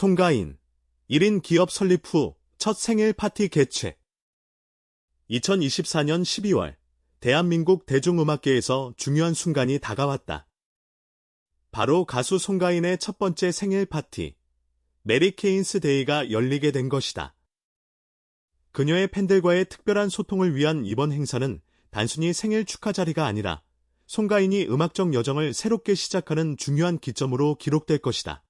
송가인 1인 기업 설립 후 첫 생일 파티 개최 2024년 12월 대한민국 대중음악계에서 중요한 순간이 다가왔다. 바로 가수 송가인의 첫 번째 생일 파티 메리 케인스 데이가 열리게 된 것이다. 그녀의 팬들과의 특별한 소통을 위한 이번 행사는 단순히 생일 축하 자리가 아니라 송가인이 음악적 여정을 새롭게 시작하는 중요한 기점으로 기록될 것이다.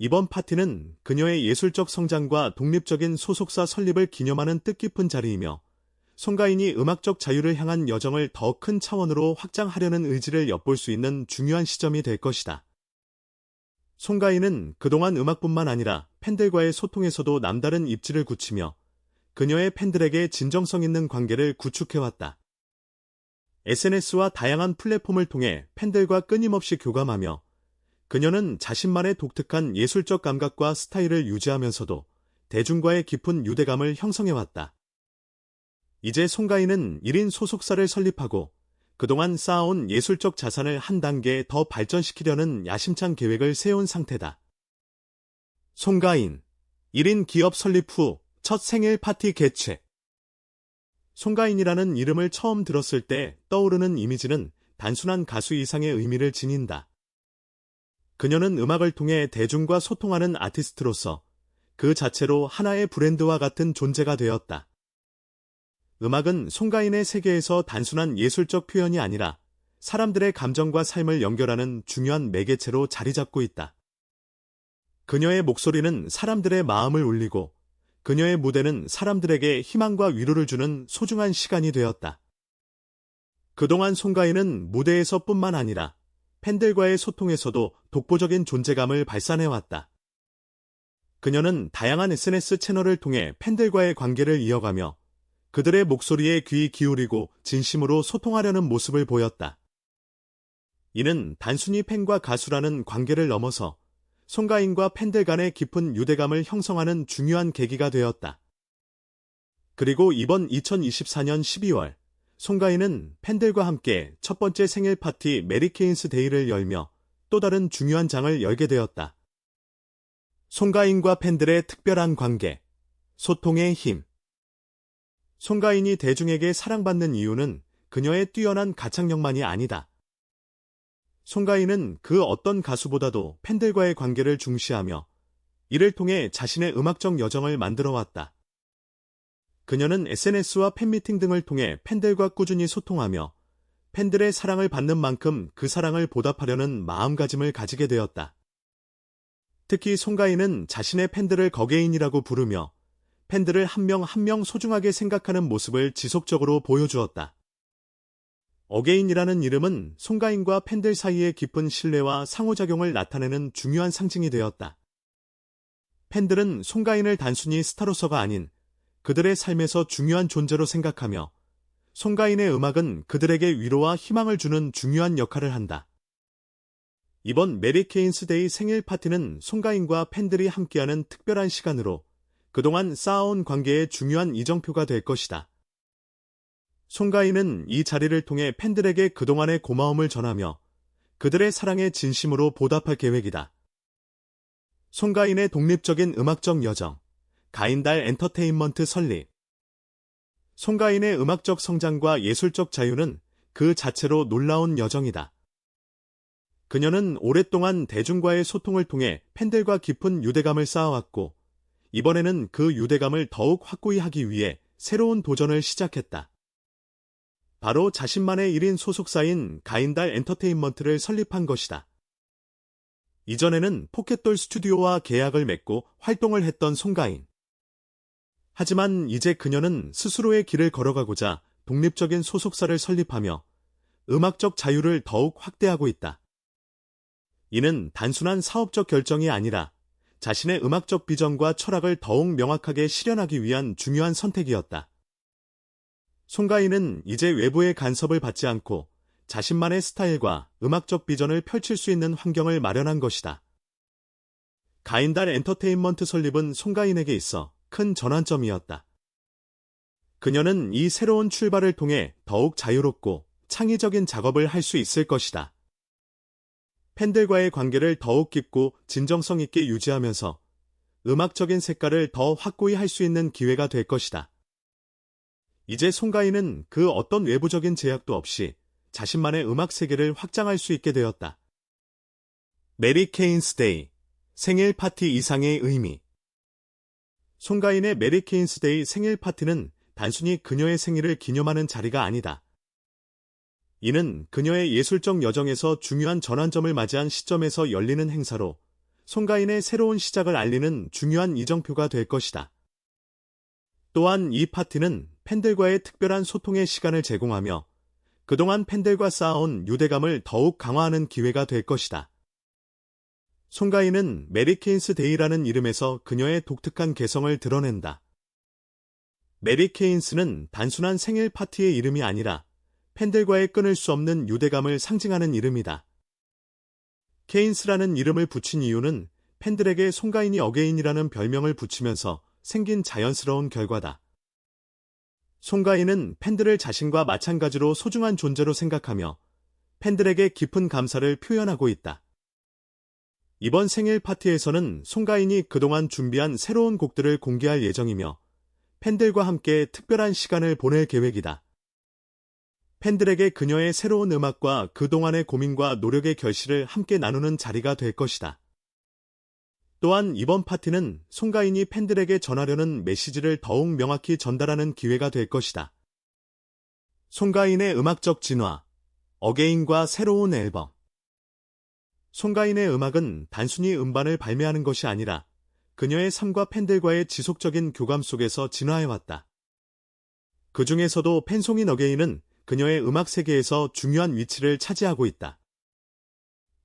이번 파티는 그녀의 예술적 성장과 독립적인 소속사 설립을 기념하는 뜻깊은 자리이며 송가인이 음악적 자유를 향한 여정을 더 큰 차원으로 확장하려는 의지를 엿볼 수 있는 중요한 시점이 될 것이다. 송가인은 그동안 음악뿐만 아니라 팬들과의 소통에서도 남다른 입지를 굳히며 그녀의 팬들에게 진정성 있는 관계를 구축해왔다. SNS와 다양한 플랫폼을 통해 팬들과 끊임없이 교감하며 그녀는 자신만의 독특한 예술적 감각과 스타일을 유지하면서도 대중과의 깊은 유대감을 형성해왔다. 이제 송가인은 1인 소속사를 설립하고 그동안 쌓아온 예술적 자산을 한 단계 더 발전시키려는 야심찬 계획을 세운 상태다. 송가인 1인 기업 설립 후 첫 생일 파티 개최 송가인이라는 이름을 처음 들었을 때 떠오르는 이미지는 단순한 가수 이상의 의미를 지닌다. 그녀는 음악을 통해 대중과 소통하는 아티스트로서 그 자체로 하나의 브랜드와 같은 존재가 되었다. 음악은 송가인의 세계에서 단순한 예술적 표현이 아니라 사람들의 감정과 삶을 연결하는 중요한 매개체로 자리 잡고 있다. 그녀의 목소리는 사람들의 마음을 울리고 그녀의 무대는 사람들에게 희망과 위로를 주는 소중한 시간이 되었다. 그동안 송가인은 무대에서 뿐만 아니라 팬들과의 소통에서도 독보적인 존재감을 발산해왔다. 그녀는 다양한 SNS 채널을 통해 팬들과의 관계를 이어가며 그들의 목소리에 귀 기울이고 진심으로 소통하려는 모습을 보였다. 이는 단순히 팬과 가수라는 관계를 넘어서 송가인과 팬들 간의 깊은 유대감을 형성하는 중요한 계기가 되었다. 그리고 이번 2024년 12월 송가인은 팬들과 함께 첫 번째 생일 파티 메리케인스 데이를 열며 또 다른 중요한 장을 열게 되었다. 송가인과 팬들의 특별한 관계, 소통의 힘. 송가인이 대중에게 사랑받는 이유는 그녀의 뛰어난 가창력만이 아니다. 송가인은 그 어떤 가수보다도 팬들과의 관계를 중시하며 이를 통해 자신의 음악적 여정을 만들어 왔다. 그녀는 SNS와 팬미팅 등을 통해 팬들과 꾸준히 소통하며 팬들의 사랑을 받는 만큼 그 사랑을 보답하려는 마음가짐을 가지게 되었다. 특히 송가인은 자신의 팬들을 거개인이라고 부르며 팬들을 한명 한 명 소중하게 생각하는 모습을 지속적으로 보여주었다. 어게인이라는 이름은 송가인과 팬들 사이의 깊은 신뢰와 상호작용을 나타내는 중요한 상징이 되었다. 팬들은 송가인을 단순히 스타로서가 아닌 그들의 삶에서 중요한 존재로 생각하며 송가인의 음악은 그들에게 위로와 희망을 주는 중요한 역할을 한다. 이번 메리 케인스데이 생일 파티는 송가인과 팬들이 함께하는 특별한 시간으로 그동안 쌓아온 관계의 중요한 이정표가 될 것이다. 송가인은 이 자리를 통해 팬들에게 그동안의 고마움을 전하며 그들의 사랑에 진심으로 보답할 계획이다. 송가인의 독립적인 음악적 여정 가인달 엔터테인먼트 설립 송가인의 음악적 성장과 예술적 자유는 그 자체로 놀라운 여정이다. 그녀는 오랫동안 대중과의 소통을 통해 팬들과 깊은 유대감을 쌓아왔고 이번에는 그 유대감을 더욱 확고히 하기 위해 새로운 도전을 시작했다. 바로 자신만의 1인 소속사인 가인달 엔터테인먼트를 설립한 것이다. 이전에는 포켓돌 스튜디오와 계약을 맺고 활동을 했던 송가인. 하지만 이제 그녀는 스스로의 길을 걸어가고자 독립적인 소속사를 설립하며 음악적 자유를 더욱 확대하고 있다. 이는 단순한 사업적 결정이 아니라 자신의 음악적 비전과 철학을 더욱 명확하게 실현하기 위한 중요한 선택이었다. 송가인은 이제 외부의 간섭을 받지 않고 자신만의 스타일과 음악적 비전을 펼칠 수 있는 환경을 마련한 것이다. 가인달 엔터테인먼트 설립은 송가인에게 있어 큰 전환점이었다. 그녀는 이 새로운 출발을 통해 더욱 자유롭고 창의적인 작업을 할 수 있을 것이다. 팬들과의 관계를 더욱 깊고 진정성 있게 유지하면서 음악적인 색깔을 더 확고히 할 수 있는 기회가 될 것이다. 이제 송가인은 그 어떤 외부적인 제약도 없이 자신만의 음악 세계를 확장할 수 있게 되었다. 메리 케인스 데이 생일 파티 이상의 의미 송가인의 메리 케인스 데이 생일 파티는 단순히 그녀의 생일을 기념하는 자리가 아니다. 이는 그녀의 예술적 여정에서 중요한 전환점을 맞이한 시점에서 열리는 행사로 송가인의 새로운 시작을 알리는 중요한 이정표가 될 것이다. 또한 이 파티는 팬들과의 특별한 소통의 시간을 제공하며 그동안 팬들과 쌓아온 유대감을 더욱 강화하는 기회가 될 것이다. 송가인은 메리케인스 데이라는 이름에서 그녀의 독특한 개성을 드러낸다. 메리케인스는 단순한 생일 파티의 이름이 아니라 팬들과의 끊을 수 없는 유대감을 상징하는 이름이다. 케인스라는 이름을 붙인 이유는 팬들에게 송가인이 어게인이라는 별명을 붙이면서 생긴 자연스러운 결과다. 송가인은 팬들을 자신과 마찬가지로 소중한 존재로 생각하며 팬들에게 깊은 감사를 표현하고 있다. 이번 생일 파티에서는 송가인이 그동안 준비한 새로운 곡들을 공개할 예정이며 팬들과 함께 특별한 시간을 보낼 계획이다. 팬들에게 그녀의 새로운 음악과 그동안의 고민과 노력의 결실을 함께 나누는 자리가 될 것이다. 또한 이번 파티는 송가인이 팬들에게 전하려는 메시지를 더욱 명확히 전달하는 기회가 될 것이다. 송가인의 음악적 진화, 어게인과 새로운 앨범. 송가인의 음악은 단순히 음반을 발매하는 것이 아니라 그녀의 삶과 팬들과의 지속적인 교감 속에서 진화해왔다. 그 중에서도 팬송인 어게인은 그녀의 음악 세계에서 중요한 위치를 차지하고 있다.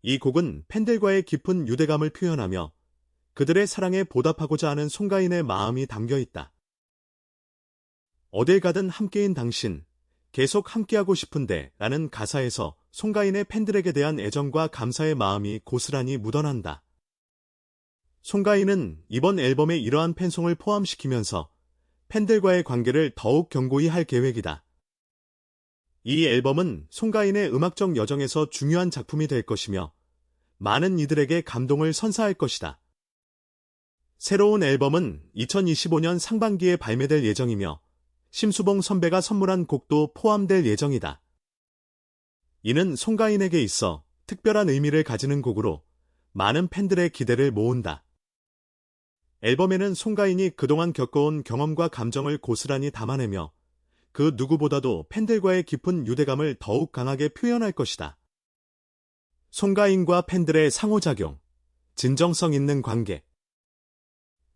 이 곡은 팬들과의 깊은 유대감을 표현하며 그들의 사랑에 보답하고자 하는 송가인의 마음이 담겨 있다. 어딜 가든 함께인 당신, 계속 함께하고 싶은데 라는 가사에서 송가인의 팬들에게 대한 애정과 감사의 마음이 고스란히 묻어난다. 송가인은 이번 앨범에 이러한 팬송을 포함시키면서 팬들과의 관계를 더욱 견고히 할 계획이다. 이 앨범은 송가인의 음악적 여정에서 중요한 작품이 될 것이며 많은 이들에게 감동을 선사할 것이다. 새로운 앨범은 2025년 상반기에 발매될 예정이며 심수봉 선배가 선물한 곡도 포함될 예정이다. 이는 송가인에게 있어 특별한 의미를 가지는 곡으로 많은 팬들의 기대를 모은다. 앨범에는 송가인이 그동안 겪어온 경험과 감정을 고스란히 담아내며 그 누구보다도 팬들과의 깊은 유대감을 더욱 강하게 표현할 것이다. 송가인과 팬들의 상호작용, 진정성 있는 관계,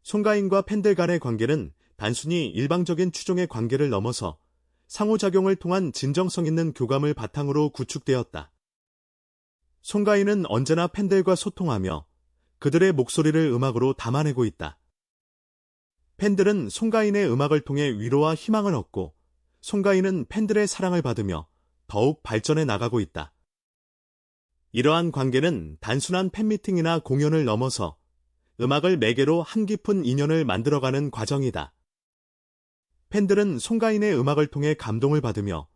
송가인과 팬들 간의 관계는 단순히 일방적인 추종의 관계를 넘어서 상호작용을 통한 진정성 있는 교감을 바탕으로 구축되었다. 송가인은 언제나 팬들과 소통하며 그들의 목소리를 음악으로 담아내고 있다. 팬들은 송가인의 음악을 통해 위로와 희망을 얻고 송가인은 팬들의 사랑을 받으며 더욱 발전해 나가고 있다. 이러한 관계는 단순한 팬미팅이나 공연을 넘어서 음악을 매개로 한 깊은 인연을 만들어가는 과정이다. 팬들은 송가인의 음악을 통해 감동을 받으며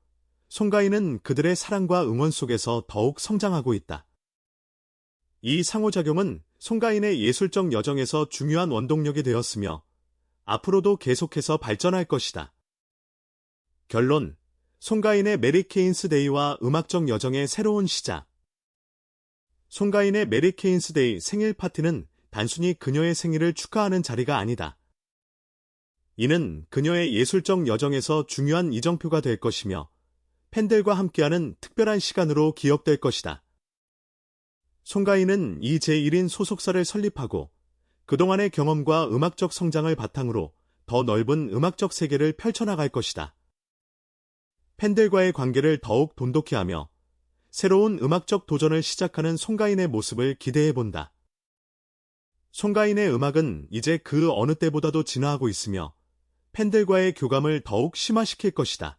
송가인은 그들의 사랑과 응원 속에서 더욱 성장하고 있다. 이 상호작용은 송가인의 예술적 여정에서 중요한 원동력이 되었으며 앞으로도 계속해서 발전할 것이다. 결론 송가인의 메리 케인스 데이와 음악적 여정의 새로운 시작 송가인의 메리 케인스 데이 생일 파티는 단순히 그녀의 생일을 축하하는 자리가 아니다. 이는 그녀의 예술적 여정에서 중요한 이정표가 될 것이며 팬들과 함께하는 특별한 시간으로 기억될 것이다. 송가인은 이 제1인 소속사를 설립하고 그동안의 경험과 음악적 성장을 바탕으로 더 넓은 음악적 세계를 펼쳐나갈 것이다. 팬들과의 관계를 더욱 돈독히 하며 새로운 음악적 도전을 시작하는 송가인의 모습을 기대해 본다. 송가인의 음악은 이제 그 어느 때보다도 진화하고 있으며 팬들과의 교감을 더욱 심화시킬 것이다.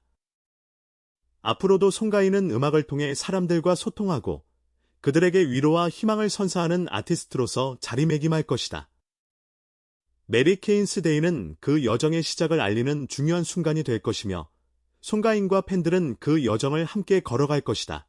앞으로도 송가인은 음악을 통해 사람들과 소통하고 그들에게 위로와 희망을 선사하는 아티스트로서 자리매김할 것이다. 메리 케인스 데이는 그 여정의 시작을 알리는 중요한 순간이 될 것이며 송가인과 팬들은 그 여정을 함께 걸어갈 것이다.